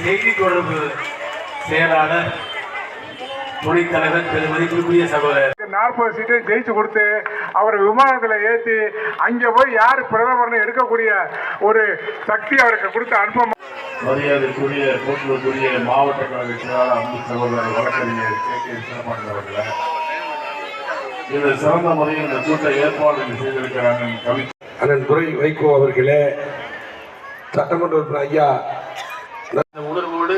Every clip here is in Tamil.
செய்தி தொடர்பு செயலாளர் துணைத் தலைவர் திரு மதிப்பிற்குரிய சகோதரர். நாற்பது சீட்டை ஜெயிச்சு கொடுத்து அவர் விமானத்தில் ஏற்றி அங்கே போய் யார் பிரதமர்னு எடுக்கக்கூடிய ஒரு சக்தி அவருக்கு கொடுத்து அனுப்ப மரியாதைக்குரிய போற்றுக்குரிய மாவட்ட கழக செயலாளர் அன்பு சகோதரர் வழக்கறிஞர் கே. அவர்களை. சிறந்த முறையில் இந்த கூட்ட ஏற்பாடு செய்திருக்கிறாங்க கவி அண்ணன் துரை வைகோ அவர்களே சட்டமன்ற உறுப்பினர் ஐயா அந்த உணர்வோடு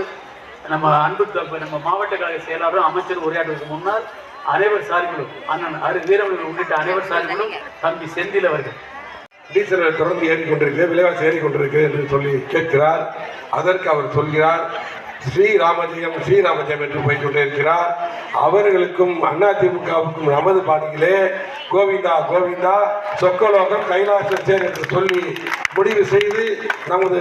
நம்ம அன்பு நம்ம மாவட்ட கழக செயலாளரும் அமைச்சர் உரையாற்றுவதற்கு முன்னால் அனைவர் சார்பிலும் அண்ணன் அரு வீரர்கள் உள்ளிட்ட அனைவர் சார்பிலும் தம்பி செந்தில் அவர்கள். டீசல் தொடர்ந்து ஏறிக்கொண்டிருக்கிறது விலைவாசி ஏறிக்கொண்டிருக்கு என்று சொல்லி கேட்கிறார். அதற்கு அவர் சொல்கிறார் ஸ்ரீராமஜெயம் ஸ்ரீராமஜெயம் என்று போய் இருக்கிறார் அவர்களுக்கும் அதிமுகவுக்கும் நமது பாணியிலே கோவிந்தா கோவிந்தா சொக்கலோகம் கைலாசம் சேர் என்று சொல்லி முடிவு செய்து நமது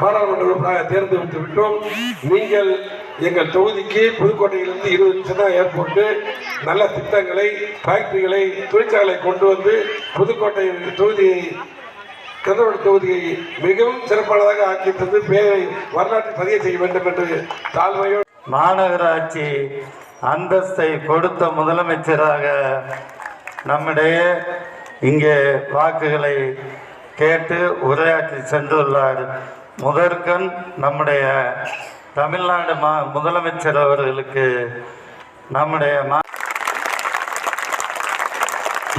பாராளுமன்ற உறுப்பினராக தேர்ந்தெடுத்து விட்டோம். நீங்கள் எங்கள் தொகுதிக்கு புதுக்கோட்டையிலிருந்து இருபது நிமிஷம் தான் ஏற்பட்டு நல்ல திட்டங்களை ஃபேக்டரிகளை தொழிற்சாலை கொண்டு வந்து புதுக்கோட்டை தொகுதியை கந்தரோட தொகுதியை மிகவும் சிறப்பானதாக ஆக்கி தந்து பேரை வரலாற்றை பதிவு செய்ய வேண்டும் என்று தாழ்மையோடு மாநகராட்சி அந்தஸ்தை கொடுத்த முதலமைச்சராக நம்முடைய இங்கே வாக்குகளை கேட்டு உரையாற்றி சென்றுள்ளார். முதற்கண் நம்முடைய தமிழ்நாடு மா முதலமைச்சர் அவர்களுக்கு நம்முடைய மா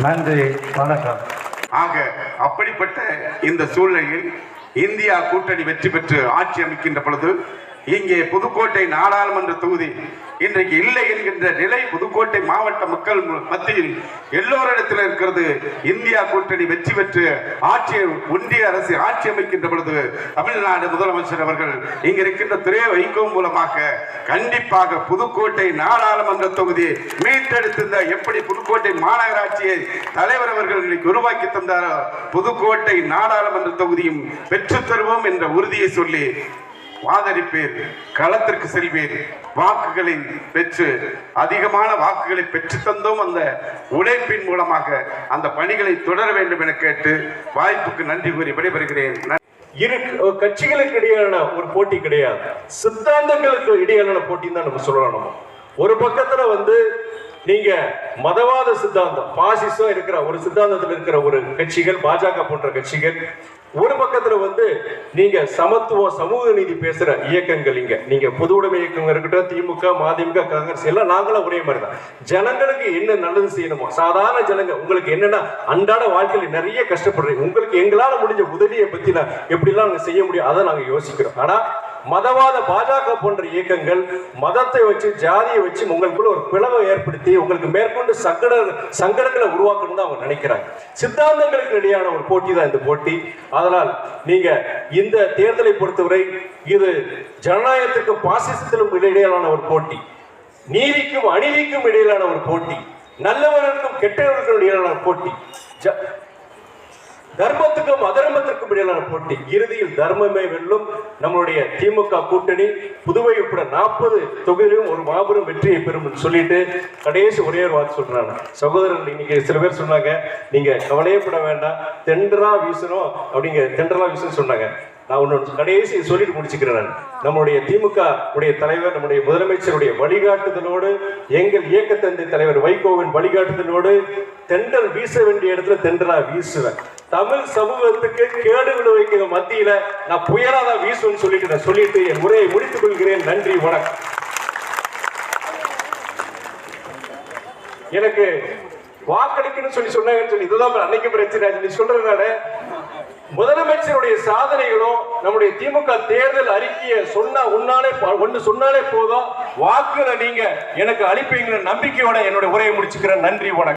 நன்றி வணக்கம். ஆக அப்படிப்பட்ட இந்த சூழ்நிலையில் இந்தியா கூட்டணி வெற்றி பெற்று ஆட்சி அமைக்கின்ற பொழுது இங்கே புதுக்கோட்டை நாடாளுமன்ற தொகுதி. இன்றைக்கு இல்லை என்கின்ற நிலை புதுக்கோட்டை மாவட்ட மக்கள் மத்தியில் எல்லோரிடத்தில் இருக்கிறது. இந்தியா கூட்டணி வெற்றி பெற்று ஆட்சி ஒன்றிய அரசு ஆட்சி அமைக்கின்ற பொழுது தமிழ்நாடு முதலமைச்சர் அவர்கள் இங்க இருக்கின்ற துறை வைகோ மூலமாக கண்டிப்பாக புதுக்கோட்டை நாடாளுமன்ற தொகுதி மீட்டெடுத்திருந்த எப்படி புதுக்கோட்டை மாநகராட்சியை தலைவர் அவர்கள் இன்னைக்கு உருவாக்கி தந்தாரோ புதுக்கோட்டை நாடாளுமன்ற தொகுதியும் பெற்றுத் தருவோம் என்ற உறுதியை சொல்லி வாதரிப்பேர் களத்திற்கு செல்வேர் வாக்குகளை பெற்று அதிகமான வாக்குகளை பெற்று தந்தோம் அந்த உழைப்பின் மூலமாக. அந்த பணிகளை தொடர வேண்டும் என கேட்டு வாய்ப்புக்கு நன்றி கூறி விடைபெறுகிறேன். இரு கட்சிகளுக்கு இடையிலான ஒரு போட்டி கிடையாது. சித்தாந்தங்களுக்கு இடையிலான போட்டின்னு தான் நம்ம சொல்லலாம் நம்ம. ஒரு பக்கத்துல வந்து நீங்க மதவாத சித்தாந்தம் பாசிசம் இருக்கிற ஒரு சித்தாந்தத்தில் இருக்கிற ஒரு கட்சிகள் பாஜக போன்ற கட்சிகள் ஒரு பக்கத்துல வந்து நீங்க சமத்துவம் சமூக நீதி பேசுற இயக்கங்கள் இங்க. நீங்க பொது உடைமை இயக்கங்கள் இருக்கட்டும் திமுக மதிமுக காங்கிரஸ் எல்லாம் நாங்களும் ஒரே மாதிரி தான். ஜனங்களுக்கு என்ன நல்லது செய்யணுமோ சாதாரண ஜனங்க உங்களுக்கு என்னன்னா அன்றாட வாழ்க்கையில நிறைய கஷ்டப்படுறீங்க. உங்களுக்கு எங்களால முடிஞ்ச உதவியை பத்தி நான் எப்படிலாம் நாங்க செய்ய முடியும் அதை நாங்க யோசிக்கிறோம். ஆனா மதவாத பாஜக போன்ற இயக்கங்கள் மதத்தை வச்சு ஜாதியை வச்சு உங்களுக்குள்ள ஒரு பிளவை ஏற்படுத்தி உங்களுக்கு மேற்கொண்டு சங்கட சங்கடங்களை உருவாக்கணும்னு தான் அவங்க நினைக்கிறாங்க. சித்தாந்தங்களுக்கு இடையான ஒரு போட்டி தான் இந்த போட்டி. அதனால் நீங்க இந்த தேர்தலை பொறுத்தவரை இது ஜனநாயகத்துக்கும் பாசிசத்திலும் இடையிலான ஒரு போட்டி. நீதிக்கும் அநீதிக்கும் இடையிலான ஒரு போட்டி. நல்லவர்களுக்கும் கெட்டவர்களுக்கும் இடையிலான ஒரு போட்டி. ஜ- தர்மத்துக்கும் அதர்மத்திற்கும் இடையிலான போட்டி. இறுதியில் தர்மமே வெல்லும் நம்மளுடைய திமுக கூட்டணி. புதுவை உட்பட நாற்பது தொகுதியிலும் ஒரு மாபெரும் வெற்றியை பெறும் சொல்லிட்டு கடைசி ஒரே ஒரு வார்த்தை சொல்றாங்க. சகோதரர்கள் இன்னைக்கு சில பேர் சொன்னாங்க நீங்க கவலையப்பட வேண்டாம். தெண்டரா வீசணும் அப்படிங்க தெண்டரா வீசணும் சொன்னாங்க. நான் ஒன்று கடைசி சொல்லிட்டு முடிச்சுக்கிறேன் நம்முடைய திமுக உடைய தலைவர் நம்முடைய முதலமைச்சருடைய வழிகாட்டுதலோடு எங்கள் இயக்கத்தந்தை தலைவர் வைகோவின் வழிகாட்டுதலோடு தென்றல் வீச வேண்டிய இடத்துல தென்றலா வீசுவேன். தமிழ் சமூகத்துக்கு கேடு விளைவிக்கிற மத்தியில நான் புயலாக தான் வீசுவேன்னு சொல்லிட்டு நான் சொல்லிட்டு என் உரையை முடித்துக் கொள்கிறேன். நன்றி வணக்கம். எனக்கு வாக்களிக்கணும்னு சொல்லி சொன்னாங்கன்னு சொல்லி இதுதான் அன்னைக்கு பிரச்சனை. நீ சொல்றதுனால முதலமைச்சருடைய சாதனைகளும் நம்முடைய திமுக தேர்தல் அறிக்கையை சொன்னா உன்னாலே ஒன்று சொன்னாலே போதும். வாக்குகளை நீங்க எனக்கு அனுப்பிங்கிற நம்பிக்கையோட என்னோட உரையை முடிச்சுக்கிறேன். நன்றி வணக்கம்.